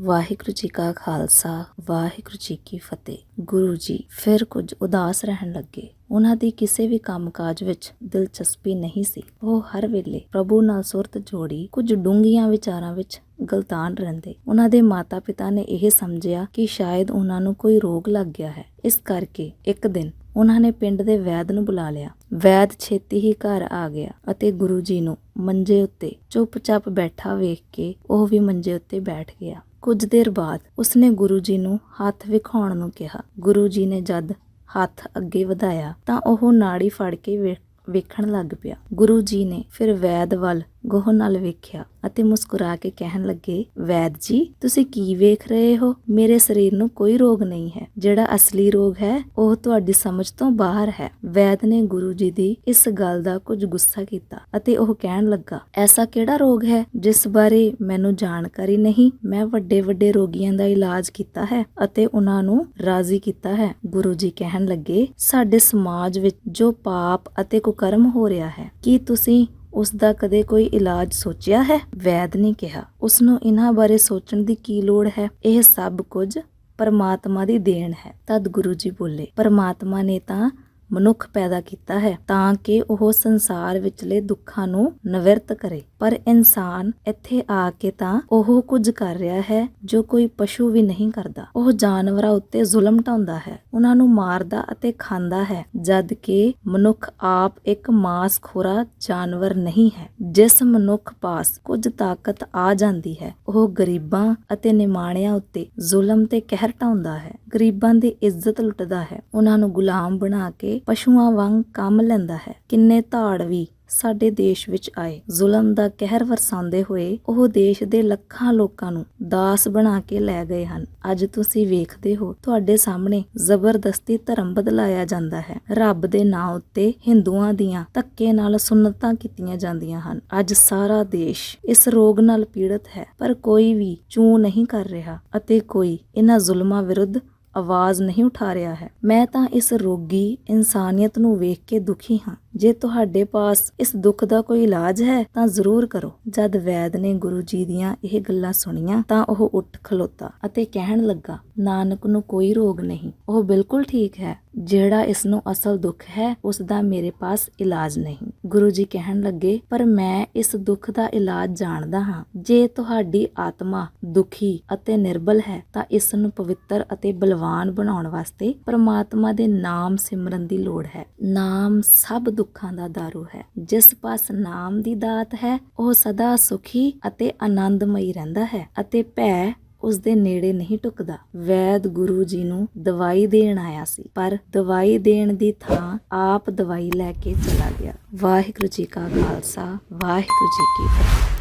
ਵਾਹਿਗੁਰੂ ਜੀ ਕਾ ਖਾਲਸਾ, ਵਾਹਿਗੁਰੂ ਜੀ ਕੀ ਫਤਿਹ। ਗੁਰੂ ਜੀ ਫਿਰ ਕੁਝ ਉਦਾਸ ਰਹਿਣ ਲੱਗੇ। ਉਹਨਾਂ ਦੀ ਕਿਸੇ ਵੀ ਕੰਮਕਾਜ ਵਿੱਚ ਦਿਲਚਸਪੀ ਨਹੀਂ ਸੀ। ਉਹ ਹਰ ਵੇਲੇ ਪ੍ਰਭੂ ਨਾਲ ਸੁਰਤ ਜੋੜੀ ਕੁਝ ਡੂੰਘੀਆਂ ਵਿਚਾਰਾਂ ਵਿੱਚ ਗਲਤਾਨ ਰਹਿੰਦੇ। ਉਹਨਾਂ ਦੇ ਮਾਤਾ-ਪਿਤਾ ਨੇ ਇਹ ਸਮਝਿਆ ਕਿ ਸ਼ਾਇਦ ਉਹਨਾਂ ਨੂੰ ਕੋਈ ਰੋਗ ਲੱਗ ਗਿਆ ਹੈ। ਇਸ ਕਰਕੇ ਇੱਕ ਦਿਨ ਉਹਨਾਂ ਨੇ ਪਿੰਡ ਦੇ ਵੈਦ ਨੂੰ ਬੁਲਾ ਲਿਆ। ਵੈਦ ਛੇਤੀ ਹੀ ਘਰ ਆ ਗਿਆ ਅਤੇ ਗੁਰੂ ਜੀ ਨੂੰ ਮੰਜੇ ਉੱਤੇ ਚੁੱਪਚਾਪ ਬੈਠਾ ਵੇਖ ਕੇ ਉਹ ਵੀ ਮੰਜੇ ਉੱਤੇ ਬੈਠ ਗਿਆ। ਕੁਝ ਦੇਰ ਬਾਅਦ ਉਸਨੇ ਗੁਰੂ ਜੀ ਨੂੰ ਹੱਥ ਵਿਖਾਉਣ ਨੂੰ ਕਿਹਾ। ਗੁਰੂ ਜੀ ਨੇ ਜਦ ਹੱਥ ਅੱਗੇ ਵਧਾਇਆ ਤਾਂ ਉਹ ਨਾੜੀ ਫੜ ਕੇ ਵੇਖ- ਵੇਖਣ ਲੱਗ ਪਿਆ। ਗੁਰੂ ਜੀ ਨੇ ਫਿਰ ਵੈਦ ਵੱਲ ਗੋਹ ਨਾਲ ਵੇਖਿਆ ਅਤੇ ਮੁਸਕਰਾ ਕੇ ਕਹਿਣ ਲੱਗੇ, ਵੈਦ ਜੀ, ਤੁਸੀਂ ਕੀ ਵੇਖ ਰਹੇ ਹੋ? ਮੇਰੇ ਸਰੀਰ ਨੂੰ ਕੋਈ ਰੋਗ ਨਹੀਂ ਹੈ। ਜਿਹੜਾ ਅਸਲੀ ਰੋਗ ਹੈ, ਉਹ ਤੁਹਾਡੀ ਸਮਝ ਤੋਂ ਬਾਹਰ ਹੈ। ਵੈਦ ਨੇ ਗੁਰੂ ਜੀ ਦੀ ਇਸ ਗੱਲ ਦਾ ਕੁਝ ਗੁੱਸਾ ਕੀਤਾ ਅਤੇ ਉਹ ਕਹਿਣ ਲੱਗਾ, ਐਸਾ ਕਿਹੜਾ ਰੋਗ ਹੈ ਜਿਸ ਬਾਰੇ ਮੈਨੂੰ ਜਾਣਕਾਰੀ ਨਹੀਂ? ਮੈਂ ਵੱਡੇ ਵੱਡੇ ਰੋਗੀਆਂ ਦਾ ਇਲਾਜ ਕੀਤਾ ਹੈ ਅਤੇ ਉਹਨਾਂ ਨੂੰ ਰਾਜ਼ੀ ਕੀਤਾ ਹੈ। ਗੁਰੂ ਜੀ ਕਹਿਣ ਲੱਗੇ, ਸਾਡੇ ਸਮਾਜ ਵਿੱਚ ਜੋ ਪਾਪ ਅਤੇ ਕੁਕਰਮ ਹੋ ਰਿਹਾ ਹੈ, ਕੀ ਤੁਸੀਂ ਉਸ ਦਾ ਕਦੇ ਕੋਈ ਇਲਾਜ ਸੋਚਿਆ ਹੈ? ਵੈਦ ਨੇ ਕਿਹਾ ਉਸ ਨੂੰ ਇਹਨਾਂ ਬਾਰੇ ਸੋਚਣ ਦੀ ਕੀ ਲੋੜ ਹੈ? ਇਹ ਸਭ ਕੁਝ ਪਰਮਾਤਮਾ ਦੀ ਦੇਣ ਹੈ। ਤਦ ਗੁਰੂ ਜੀ ਬੋਲੇ, ਪਰਮਾਤਮਾ ਨੇ ਤਾਂ ਮਨੁੱਖ ਪੈਦਾ ਕੀਤਾ ਹੈ ਤਾਂ ਕਿ ਉਹ ਸੰਸਾਰ ਵਿਚਲੇ ਦੁੱਖਾਂ ਨੂੰ ਨਿਵਰਤ ਕਰੇ। ਪਰ ਇਨਸਾਨ ਇੱਥੇ ਆ ਕੇ ਤਾਂ ਉਹ ਕੁਝ ਕਰ ਰਿਹਾ ਹੈ ਜੋ ਕੋਈ ਪਸ਼ੂ ਵੀ ਨਹੀਂ ਕਰਦਾ। ਉਹ ਜਾਨਵਰਾਂ ਉੱਤੇ ਜ਼ੁਲਮ ਢਾਉਂਦਾ ਹੈ, ਉਹਨਾਂ ਨੂੰ ਮਾਰਦਾ ਅਤੇ ਖਾਂਦਾ ਹੈ, ਜਦ ਕਿ ਮਨੁੱਖ ਆਪ ਇੱਕ ਮਾਸਖੋਰਾ ਜਾਨਵਰ ਨਹੀਂ ਹੈ। ਜਿਸ ਮਨੁੱਖ ਪਾਸ ਕੁਝ ਤਾਕਤ ਆ ਜਾਂਦੀ ਹੈ, ਉਹ ਗਰੀਬਾਂ ਅਤੇ ਨਿਮਾਣਿਆਂ ਉੱਤੇ ਜ਼ੁਲਮ ਤੇ ਕਹਿਰ ਢਾਉਂਦਾ ਹੈ। ਗਰੀਬਾਂ ਦੀ ਇੱਜ਼ਤ ਲੁੱਟਦਾ ਹੈ, ਉਹਨਾਂ ਨੂੰ ਗੁਲਾਮ ਬਣਾ ਕੇ ਪਸ਼ੂਆਂ ਵਾਂਗ ਕੰਮ ਲੈਂਦਾ ਹੈ। ਕਿੰਨੇ ਧਾੜਵੀ ਸਾਡੇ ਦੇਸ਼ ਵਿੱਚ ਆਏ। ਜ਼ੁਲਮ ਦਾ ਕਹਿਰ ਵਰਸਾਉਂਦੇ ਹੋਏ ਉਹ ਦੇਸ਼ ਦੇ ਲੱਖਾਂ ਲੋਕਾਂ ਨੂੰ ਦਾਸ ਬਣਾ ਕੇ ਲੈ ਗਏ ਹਨ। ਅੱਜ ਤੁਸੀਂ ਵੇਖਦੇ ਹੋ, ਤੁਹਾਡੇ ਸਾਹਮਣੇ ਜ਼ਬਰਦਸਤੀ ਧਰਮ ਬਦਲਾਇਆ ਜਾਂਦਾ ਹੈ। ਰੱਬ ਦੇ ਨਾਂ ਉੱਤੇ ਹਿੰਦੂਆਂ ਦੀਆਂ ਧੱਕੇ ਨਾਲ ਸੁਨਤਾਂ ਕੀਤੀਆਂ ਜਾਂਦੀਆਂ ਹਨ। ਅੱਜ ਸਾਰਾ ਦੇਸ਼ ਇਸ ਰੋਗ ਨਾਲ ਪੀੜਤ ਹੈ, ਪਰ ਕੋਈ ਵੀ ਚੂ ਨਹੀਂ ਕਰ ਰਿਹਾ ਅਤੇ ਕੋਈ ਇਹਨਾਂ ਜ਼ੁਲਮਾਂ ਵਿਰੁੱਧ ਆਵਾਜ਼ ਨਹੀਂ ਉਠਾ ਰਿਹਾ ਹੈ। ਮੈਂ ਤਾਂ ਇਸ ਰੋਗੀ ਇਨਸਾਨੀਅਤ ਨੂੰ ਵੇਖ ਕੇ ਦੁਖੀ ਹਾਂ। ਜੇ ਤੁਹਾਡੇ ਪਾਸ ਇਸ ਦੁੱਖ ਦਾ ਕੋਈ ਇਲਾਜ ਹੈ, ਤਾਂ ਜ਼ਰੂਰ ਕਰੋ। ਜਦ ਵੈਦ ਨੇ ਗੁਰੂ ਜੀ ਦੀਆਂ ਇਹ ਗੱਲਾਂ ਸੁਣੀਆਂ, ਤਾਂ ਉਹ ਉੱਠ ਖਲੋਤਾ ਅਤੇ ਕਹਿਣ ਲੱਗਾ, ਨਾਨਕ ਨੂੰ ਕੋਈ ਰੋਗ ਨਹੀਂ। ਉਹ ਬਿਲਕੁਲ ਠੀਕ ਹੈ। ਜਿਹੜਾ ਇਸ ਨੂੰ ਅਸਲ ਦੁੱਖ ਹੈ, ਉਸ ਦਾ ਮੇਰੇ ਪਾਸ ਇਲਾਜ ਨਹੀਂ। ਗੁਰੂ ਜੀ ਕਹਿਣ ਲੱਗੇ, ਪਰ ਮੈਂ ਇਸ ਦੁੱਖ ਦਾ ਇਲਾਜ ਜਾਣਦਾ ਹਾਂ। ਜੇ ਤੁਹਾਡੀ ਆਤਮਾ ਦੁਖੀ ਅਤੇ ਨਿਰਬਲ ਹੈ, ਤਾਂ ਇਸ ਨੂੰ ਪਵਿੱਤਰ ਅਤੇ ਬਲਵਾਨ ਬਣਾਉਣ ਵਾਸਤੇ ਪਰਮਾਤਮਾ ਦੇ ਨਾਮ ਸਿਮਰਨ ਦੀ ਲੋੜ ਹੈ। ਨਾਮ ਸਭ ਦੁੱਖ ਦਾ ਦਾਰੂ ਹੈ। ਜਿਸ ਪਾਸ ਨਾਮ ਦੀ ਦਾਤ ਹੈ, ਉਹ ਸਦਾ ਸੁਖੀ ਅਤੇ ਆਨੰਦਮਈ ਰਹਿੰਦਾ ਹੈ ਅਤੇ ਭੈ ਉਸ ਦੇ ਨੇੜੇ ਨਹੀਂ ਟੁਕਦਾ। ਵੈਦ ਗੁਰੂ ਜੀ ਨੂੰ ਦਵਾਈ ਦੇਣ ਆਇਆ ਸੀ, ਪਰ ਦਵਾਈ ਦੇਣ ਦੀ ਥਾਂ ਆਪ ਦਵਾਈ ਲੈ ਕੇ ਚਲਾ ਗਿਆ। ਵਾਹਿਗੁਰੂ ਜੀ ਕਾ ਖਾਲਸਾ, ਵਾਹਿਗੁਰੂ ਜੀ ਕੀ ਫਤਿਹ।